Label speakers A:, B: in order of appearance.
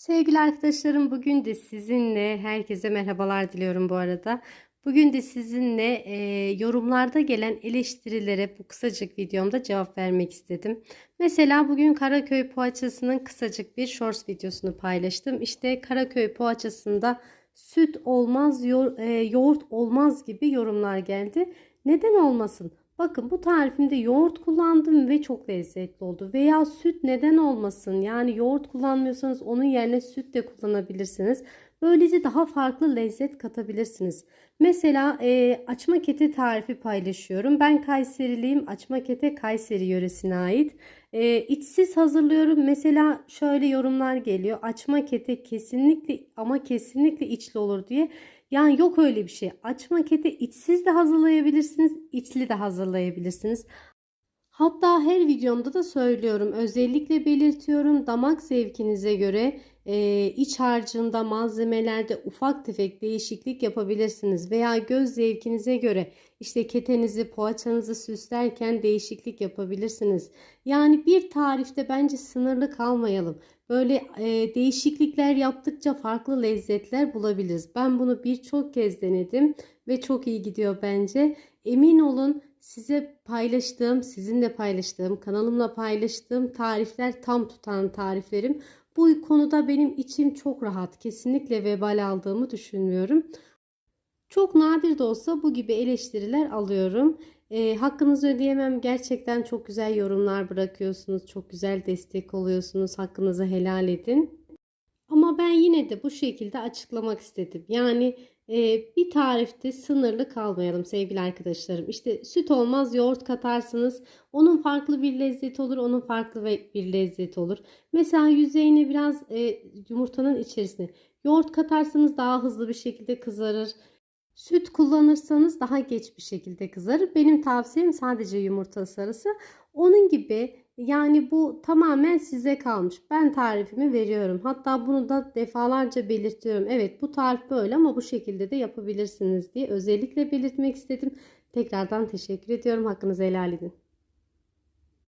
A: Sevgili arkadaşlarım bugün de sizinle herkese merhabalar diliyorum bu arada. Bugün de sizinle e, yorumlarda gelen eleştirilere bu kısacık videomda cevap vermek istedim. Mesela bugün Karaköy poğaçasının kısacık bir shorts videosunu paylaştım. İşte Karaköy poğaçasında süt olmaz, yo- e, yoğurt olmaz gibi yorumlar geldi. Neden olmasın? Bakın bu tarifimde yoğurt kullandım ve çok lezzetli oldu. Veya süt neden olmasın? Yani yoğurt kullanmıyorsanız onun yerine süt de kullanabilirsiniz. Böylece daha farklı lezzet katabilirsiniz. Mesela e, açma kete tarifi paylaşıyorum. Ben Kayseriliyim. Açma kete Kayseri yöresine ait. E, içsiz hazırlıyorum. Mesela şöyle yorumlar geliyor. Açma kete kesinlikle ama kesinlikle içli olur diye. Yani yok öyle bir şey. Açma kete içsiz de hazırlayabilirsiniz, içli de hazırlayabilirsiniz. Hatta her videomda da söylüyorum. Özellikle belirtiyorum. Damak zevkinize göre e, iç harcında malzemelerde ufak tefek değişiklik yapabilirsiniz. Veya göz zevkinize göre işte ketenizi, poğaçanızı süslerken değişiklik yapabilirsiniz. Yani bir tarifte bence sınırlı kalmayalım. Böyle e, değişiklikler yaptıkça farklı lezzetler bulabiliriz. Ben bunu birçok kez denedim ve çok iyi gidiyor bence. Emin olun size paylaştığım, sizinle paylaştığım, kanalımla paylaştığım tarifler tam tutan tariflerim. Bu konuda benim içim çok rahat. Kesinlikle vebal aldığımı düşünmüyorum. Çok nadir de olsa bu gibi eleştiriler alıyorum. E, hakkınızı ödeyemem. Gerçekten çok güzel yorumlar bırakıyorsunuz. Çok güzel destek oluyorsunuz. Hakkınızı helal edin. Ama ben yine de bu şekilde açıklamak istedim. Yani bir tarifte sınırlı kalmayalım sevgili arkadaşlarım. İşte süt olmaz yoğurt katarsınız. Onun farklı bir lezzeti olur. Onun farklı bir lezzeti olur. Mesela yüzeyine biraz e, yumurtanın içerisine yoğurt katarsanız daha hızlı bir şekilde kızarır. Süt kullanırsanız daha geç bir şekilde kızarır. Benim tavsiyem sadece yumurta sarısı. Onun gibi yani bu tamamen size kalmış. Ben tarifimi veriyorum. Hatta bunu da defalarca belirtiyorum. Evet bu tarif böyle ama bu şekilde de yapabilirsiniz diye özellikle belirtmek istedim. Tekrardan teşekkür ediyorum. Hakkınızı helal edin.